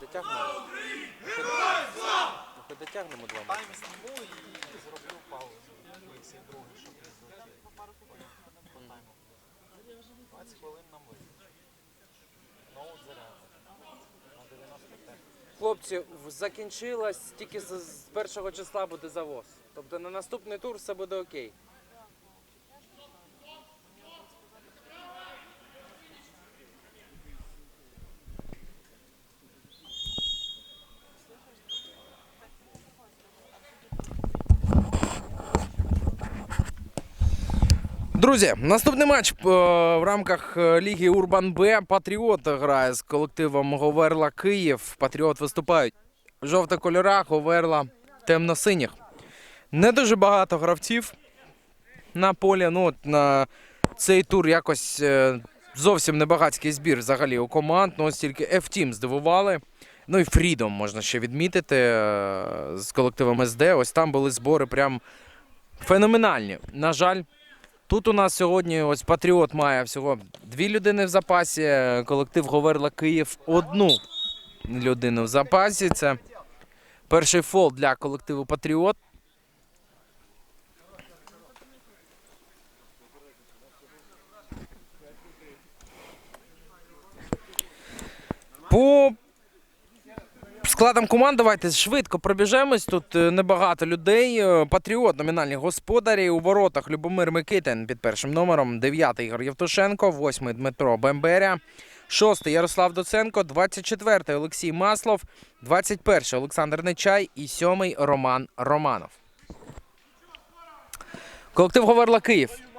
Дотягнемо. Трохи дотягнемо два матчі. Тайм зніму і зроблю паузу. Вийся другий, щоб не злетів. По тайму. 20 хвилин нам вистачить. Ноут. На 95. Хлопці, в- закінчилось тільки з, з першого числа буде завоз. Тобто на наступний тур все буде окей. Друзі, наступний матч е, в рамках е, Ліги Урбан Б. Патріот грає з колективом Говерла Київ. Патріот виступають в жовтих кольорах, Говерла темно-синіх. Не дуже багато гравців на полі. Ну, на цей тур якось е, зовсім небагатський збір взагалі у команд. Ну, ось тільки F-Team здивували. Ну і Freedom можна ще відмітити з колективом СД. Ось там були збори прям феноменальні. На жаль, Тут у нас сьогодні ось Патріот має всього дві людини в запасі. Колектив Говерла Київ одну людину в запасі. Це перший фол для колективу Патріот. По складам команд давайте швидко пробіжемось. Тут е, небагато людей. Е, Патріот, номінальні господарі. У воротах Любомир Микитин під першим номером. Дев'ятий Ігор Євтушенко, восьмий Дмитро Бемберя. Шостий Ярослав Доценко, 24-й Олексій Маслов, 21-й Олександр Нечай і сьомий Роман Романов. Колектив Говерла Київ.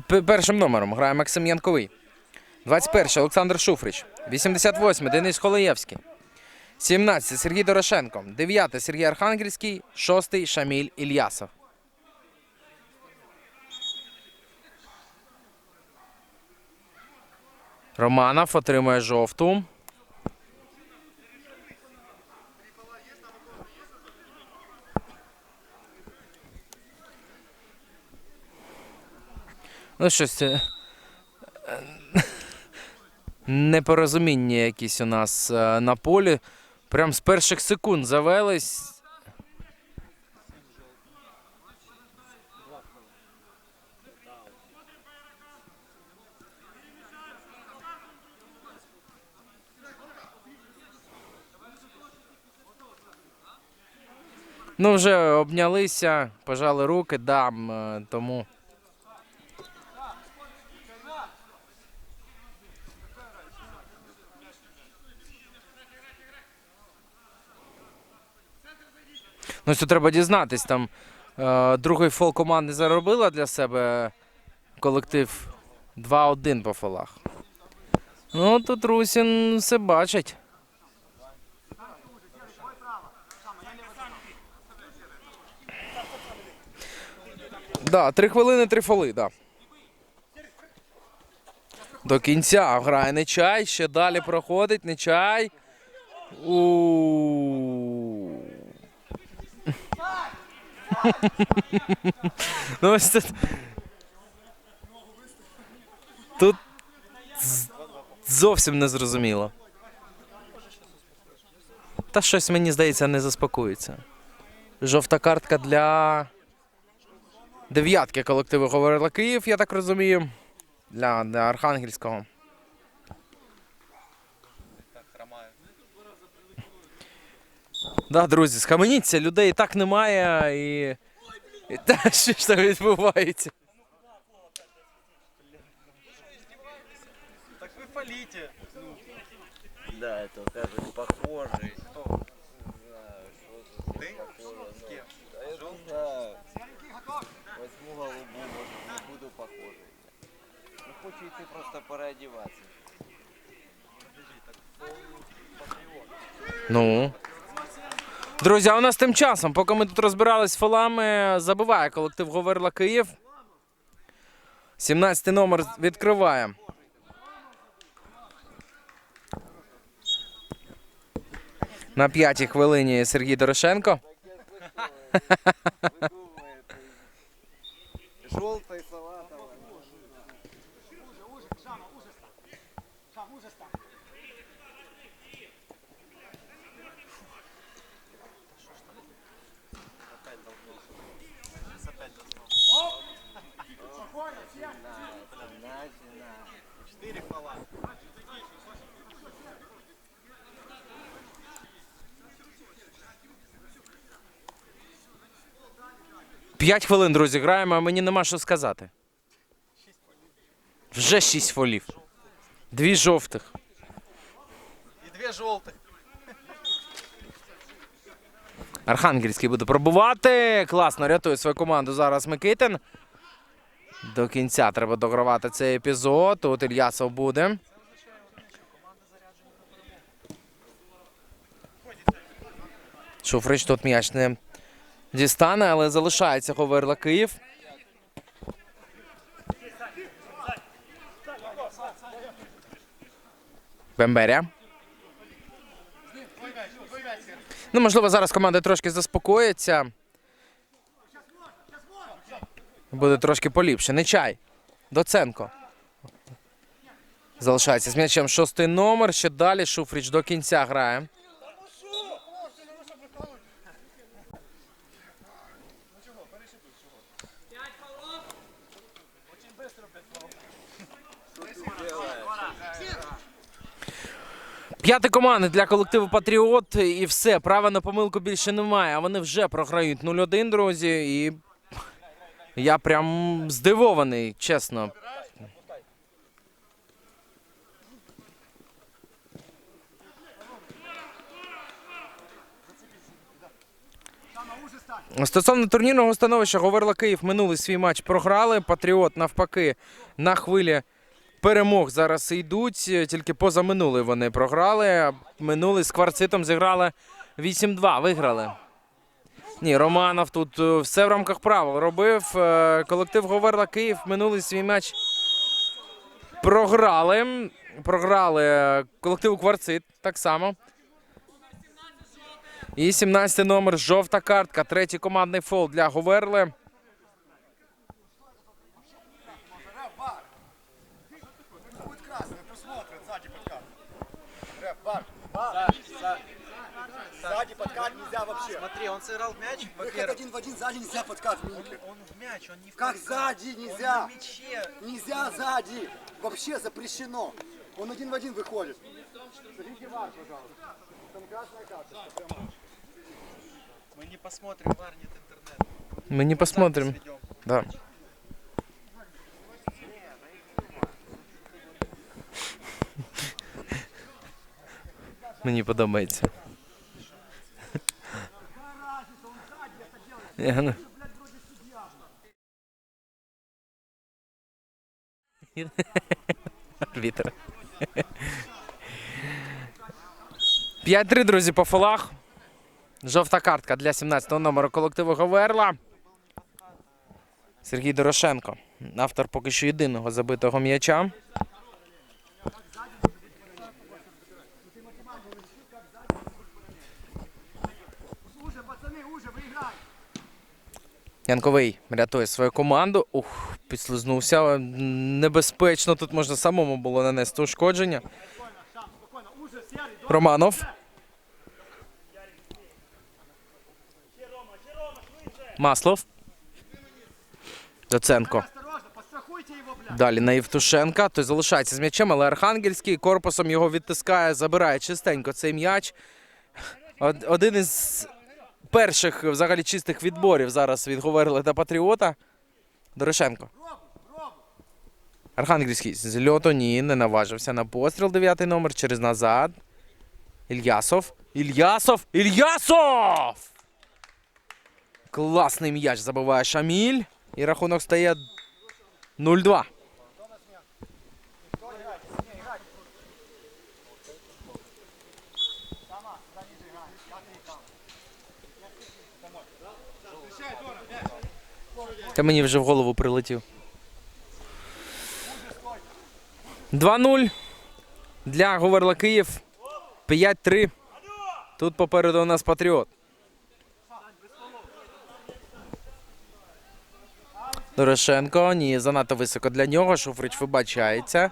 Під першим номером грає Максим Янковий. 21 Олександр Шуфрич. 88 Денис Холоєвський. 17 Сергій Дорошенко. 9 Сергій Архангельський. 6 Шаміль Ільясов. Романов отримує жовту. Ну, щось. е, е, Непорозуміння якісь у нас е, на полі. Прям з перших секунд завелись. Ну, вже обнялися, пожали руки, дам, тому. Ну, що треба дізнатись, там е, другий фол команди заробила для себе колектив 2-1 по фолах. Ну, тут Русін все бачить. Да, три хвилини, три фоли, да. До кінця грає Нечай, ще далі проходить Нечай. У. Ну ось тут. Тут зовсім не зрозуміло. Та щось мені здається не заспокоїться. Жовта картка для дев'ятки колективу говорила Київ, я так розумію. Для Архангельського. Да, друзі, схаменіться, людей і так немає і. і та, що ж там відбувається? Так ви паліте. Да, это вот кажется похожий. Хто? Не знаю, что тут Ты? похоже. С кем? Да я не знаю. Возьму голубу, может не буду похожий. Ну хочу идти просто переодеваться. Ну. Друзі, а у нас тим часом, поки ми тут розбирались з фолами, забиває колектив Говерла Київ. 17 номер відкриває. На п'ятій хвилині Сергій Дорошенко. Желтый Четыре фола. П'ять хвилин, друзі, граємо, а мені нема що сказати. Вже шість фолів. Дві жовтих. И две желтых. Архангельський буде пробувати. Класно рятує свою команду зараз Микитин. До кінця треба догравати цей епізод. Тут Ільясов буде. Шуфрич тут м'яч не дістане, але залишається Ховерла Київ. Бемберя. Ну, можливо, зараз команда трошки заспокоїться. Буде трошки поліпше. Нечай. Доценко. Залишається з м'ячем шостий номер. Ще далі Шуфріч до кінця грає. П'яти команди для колективу Патріот і все. Права на помилку більше немає. А вони вже програють 0-1, друзі. І я прям здивований, чесно. Стосовно турнірного становища говорила Київ, минулий свій матч програли. Патріот навпаки на хвилі перемог зараз йдуть. Тільки позаминулий вони програли. Минулий з кварцитом зіграли 8-2. Виграли. Ні, Романов тут е, все в рамках правил робив. Е, Колектив Говерла Київ минулий свій матч програли. Програли колективу Кварцит так само. І 17 номер жовта картка. Третій командний фол для Говерли. Смотри, он сыграл мяч, Выход во-первых. один в один, сзади нельзя подкат в Он, он в мяч, он не в Как подкат. сзади Он нельзя? на мяче. Нельзя сзади. Вообще запрещено. Он один в один выходит. Смотрите вар, пожалуйста. Там красная карта. Мы не посмотрим, бар нет интернета. Ми не посмотрим. Сведем. Да. Мені подобається. Вітер. 5-3, друзі, по фолах. Жовта картка для 17-го номеру колективу Говерла. Сергій Дорошенко, автор поки що єдиного забитого м'яча. Янковий рятує свою команду. Ух, підслизнувся. Небезпечно. Тут можна самому було нанести ушкодження. Романов. Маслов. Доценко. Далі на Євтушенка. Той залишається з м'ячем, але Архангельський корпусом його відтискає, забирає чистенько цей м'яч. Один із перших взагалі чистих відборів зараз від Говерли та Патріота. Дорошенко. Архангельський з льоту ні, не наважився на постріл. Дев'ятий номер через назад. Ільясов. Ільясов! Ільясов! Класний м'яч забиває Шаміль. І рахунок стає 0-2. Та мені вже в голову прилетів. 2-0 для Говерла Київ. 5-3. Тут попереду у нас Патріот. Дорошенко. Ні, занадто високо для нього. Шуфрич вибачається.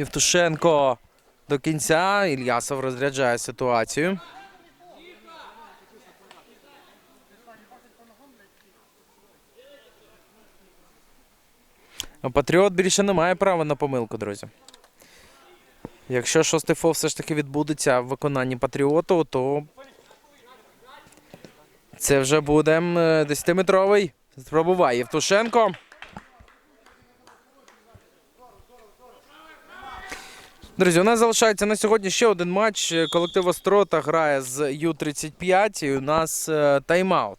Євтушенко до кінця. Ільясов розряджає ситуацію. Патріот більше не має права на помилку, друзі. Якщо шостий фол все ж таки відбудеться в виконанні Патріоту, то це вже буде 10-метровий. Спробуває Євтушенко. Друзі, у нас залишається на сьогодні ще один матч. Колектив Острота грає з Ю-35 і у нас е, тайм-аут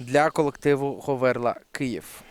для колективу Говерла Київ.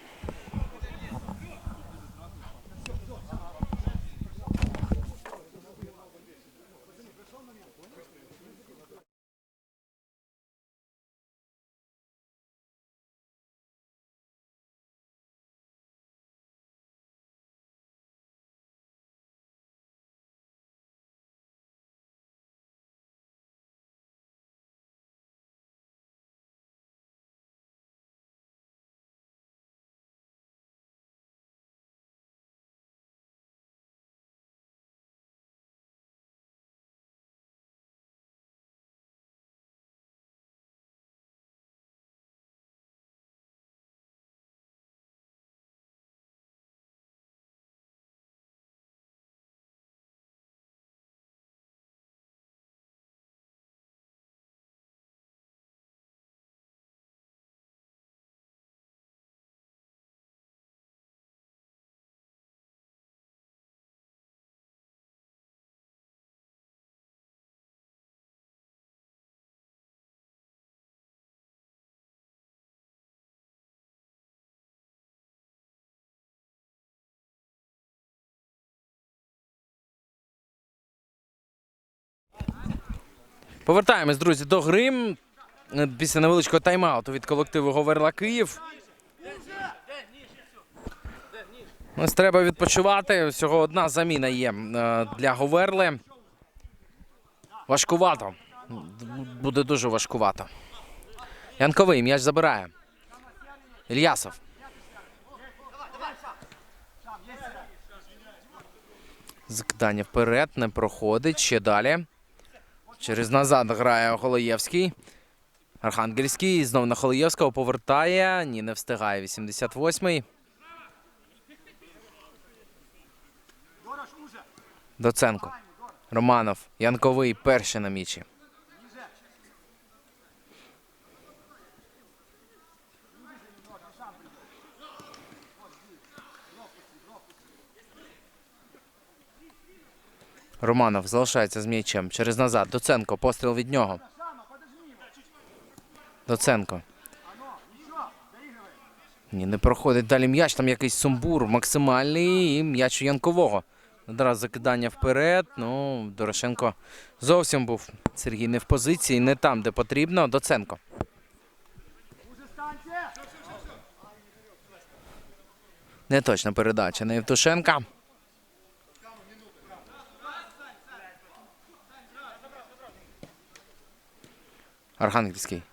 Повертаємось, друзі, до гри. Після невеличкого тайм-ауту від колективу Говерла Київ. Ось треба відпочивати. Всього одна заміна є е, для Говерли. Важкувато. Буде дуже важкувато. Янковий м'яч забирає. Ільясов. Закидання вперед не проходить. Ще далі. Через назад грає Холоєвський. Архангельський знов на Холоєвського повертає. Ні, не встигає. 88-й. Доценко. Романов. Янковий перший на мічі. Романов залишається з м'ячем. Через назад. Доценко. Постріл від нього. Доценко. Ні, не проходить далі м'яч. Там якийсь сумбур максимальний і м'яч у Янкового. Одразу закидання вперед. Ну, Дорошенко зовсім був Сергій не в позиції, не там, де потрібно. Доценко. Неточна передача на Євтушенка. Архангельський.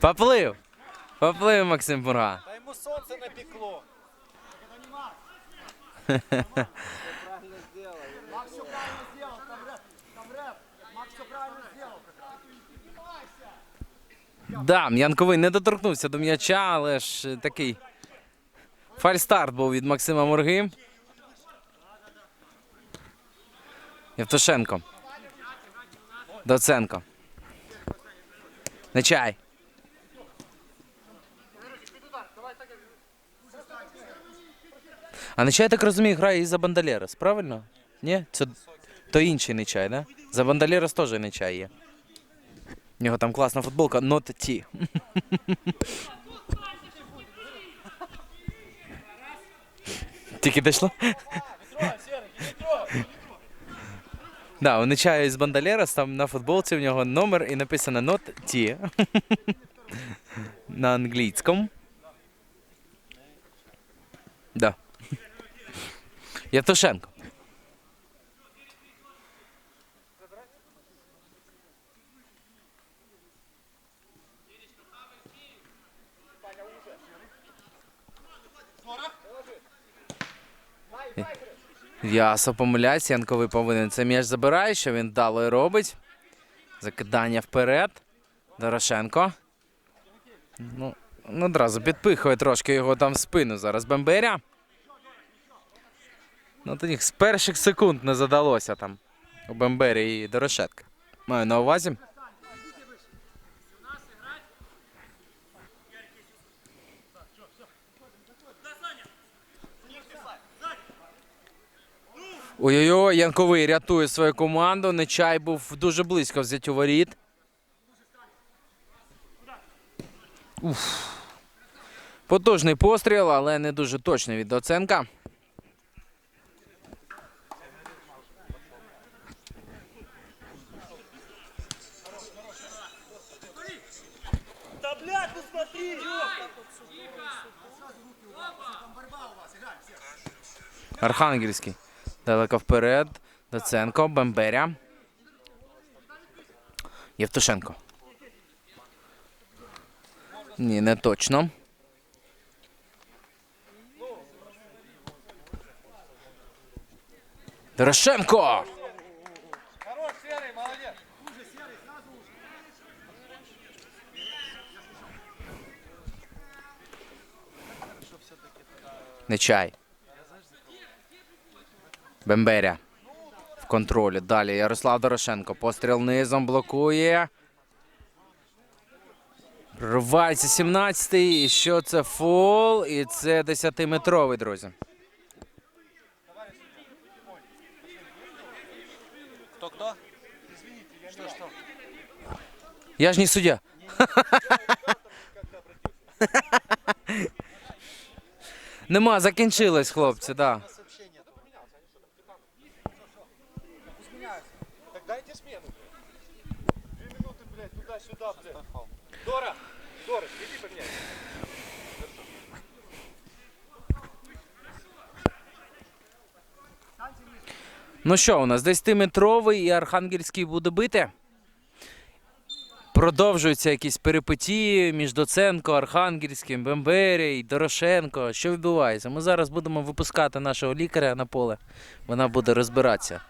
Поплив. Поплив Максим Бурга. Та йому сонце напекло. Все правильно. Да, Янковий не доторкнувся до м'яча, але ж такий фальстарт був від Максима Морги. Євтушенко. Доценко. Нечай. А Нечай, я так розумію, грає і за Бандалерос, правильно? Ні? Це то інший Нечай, да? За Бандалерос теж Нечай є. У нього там класна футболка, not T. Тільки дійшло? Да, у Нечая з Бандалерас, там на футболці в нього номер і написано not T. на англійському. Да. Євтушенко. Ясо помиляється, Янковий повинен. Це м'яч забирає, що він дало і робить. Закидання вперед. Дорошенко. Ну, ну, одразу підпихує трошки його там в спину зараз Бемберя. Ну, тоді з перших секунд не задалося там у Бембері і Дорошетка. Маю на увазі. Ой-ой-ой, Янковий рятує свою команду. Нечай був дуже близько взяттю воріт. Уф. Потужний постріл, але не дуже точний від Доценка. Архангельський. Далеко вперед. Доценко, Бемберя. Євтушенко. Ні, не точно. Дорошенко! Нечай. Бемберя. В контролі. Далі Ярослав Дорошенко. Постріл низом блокує. Рвається 17-й. І що це фол? І це 10-метровий, друзі. Кто, кто? Что, что? Я ж не суддя. Нема, закінчилось, хлопці, да. Ну що, у нас 10-метровий і Архангельський буде бити. Продовжуються якісь перипетії між Доценко, Архангельським, Бембері Дорошенко. Що відбувається? Ми зараз будемо випускати нашого лікаря на поле. Вона буде розбиратися.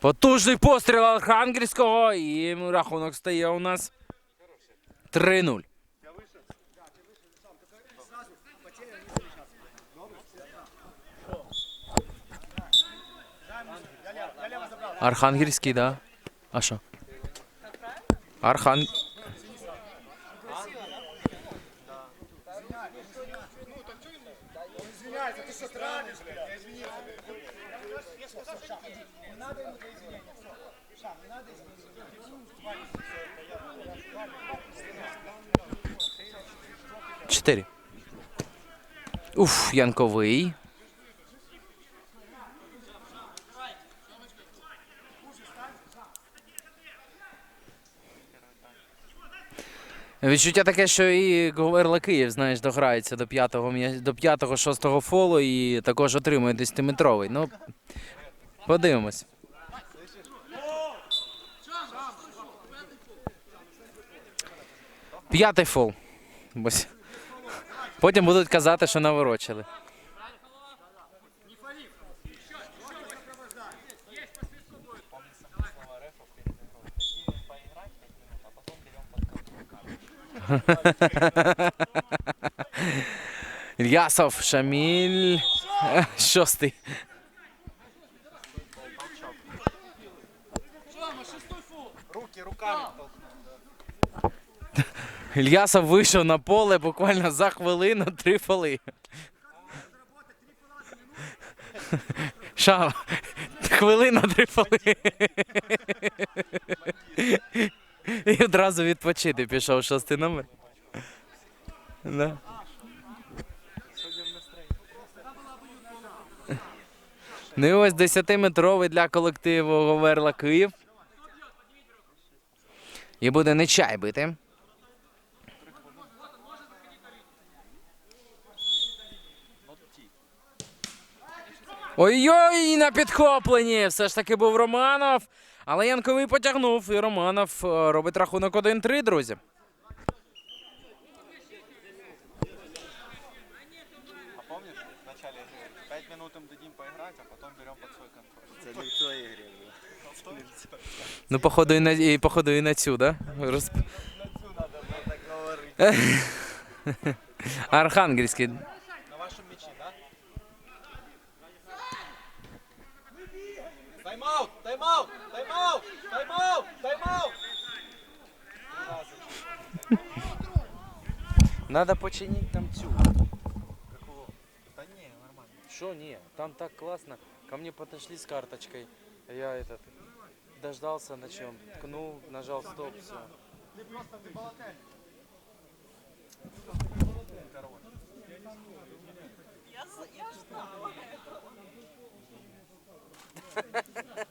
Потужний постріл Архангельського. І рахунок стає у нас 3-0. Архангельський, да. А що? Архан. Извиняйся, ты что странишь, блядь? Извините, блядь. Не надо ему это извинения. Всё. Шам, не надо Чотири. Уф, Янковий. Відчуття таке, що і Говерла Київ, знаєш, дограється до п'ятого до п'ятого, шостого фолу і також отримує 10-метровий. Ну, подивимось. П'ятий фол. Потім будуть казати, що наворочили. Ільясов, Шаміль. Шостий. Руки руками. Ільясов вийшов на поле буквально за хвилину три фоли. Шава. Хвилина три фоли. І одразу відпочити пішов шостий номер. Да. Ну і ось 10-метровий для колективу Говерла Київ. І буде не чай бити. Ой-ой, на підхопленні! Все ж таки був Романов. Але Янковий потягнув, і Романов е, робить рахунок 1-3, друзі. А помнишь, в начале игры, 5 минут им дадим поиграть, а потом берем под свой контроль. Це не в цій ігрі. Ну, походу, і на, і, походу, і на цю, да? Роз... Так говорити. Архангельський. На вашем мяче, да? Тайм-аут! Тайм-аут! Надо починити там цю. Какого? Да не, нормально. Що, ні, там так класно. Ко мне подошли с карточкой. Я этот дождался на чем. Ткнул, нажал стоп, все. Ты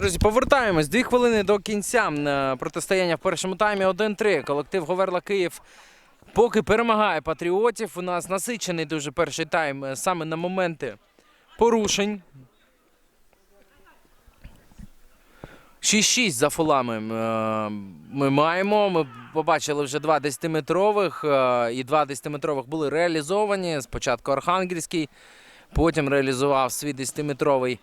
Друзі, повертаємось. Дві хвилини до кінця е, протистояння в першому таймі 1-3. Колектив Говерла Київ поки перемагає патріотів. У нас насичений дуже перший тайм е, саме на моменти порушень. 6-6 за фолами е, ми маємо. Ми побачили вже два 10-метрових, е, і два 10-метрових були реалізовані. Спочатку Архангельський, потім реалізував свій 10-метровий.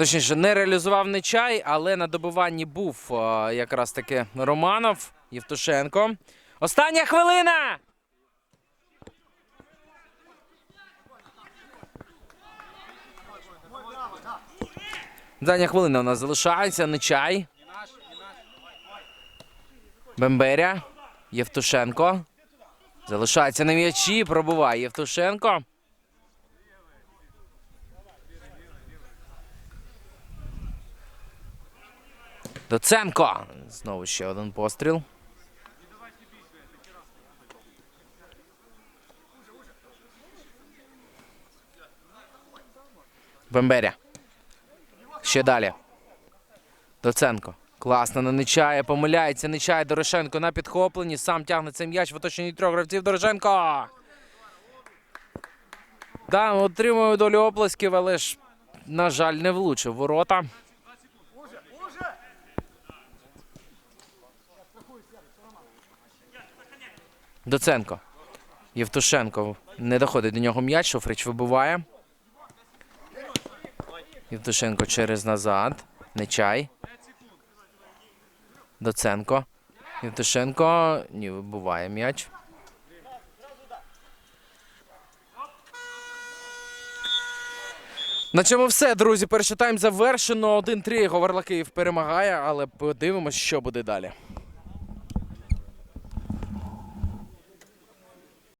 Точніше, не реалізував Нечай, але на добиванні був е, якраз таки Романов Євтушенко. Остання хвилина! Остання хвилина у нас залишається. Нечай. Бемберя. Євтушенко. Залишається на м'ячі. Пробуває Євтушенко. Доценко. Знову ще один постріл. Бемберя. Ще далі. Доценко. Класно на Нечая. Помиляється Нечай. Дорошенко на підхопленні. Сам тягне цей м'яч в оточенні трьох гравців. Дорошенко. Да, отримує долю оплесків, але ж, на жаль, не влучив ворота. Доценко. Євтушенко. Не доходить до нього м'яч. Шофрич вибиває. Євтушенко через назад. Нечай. Доценко. Євтушенко. Ні, вибиває м'яч. На цьому все, друзі. Перший тайм завершено. 1-3. Говерлакиїв перемагає, але подивимось, що буде далі.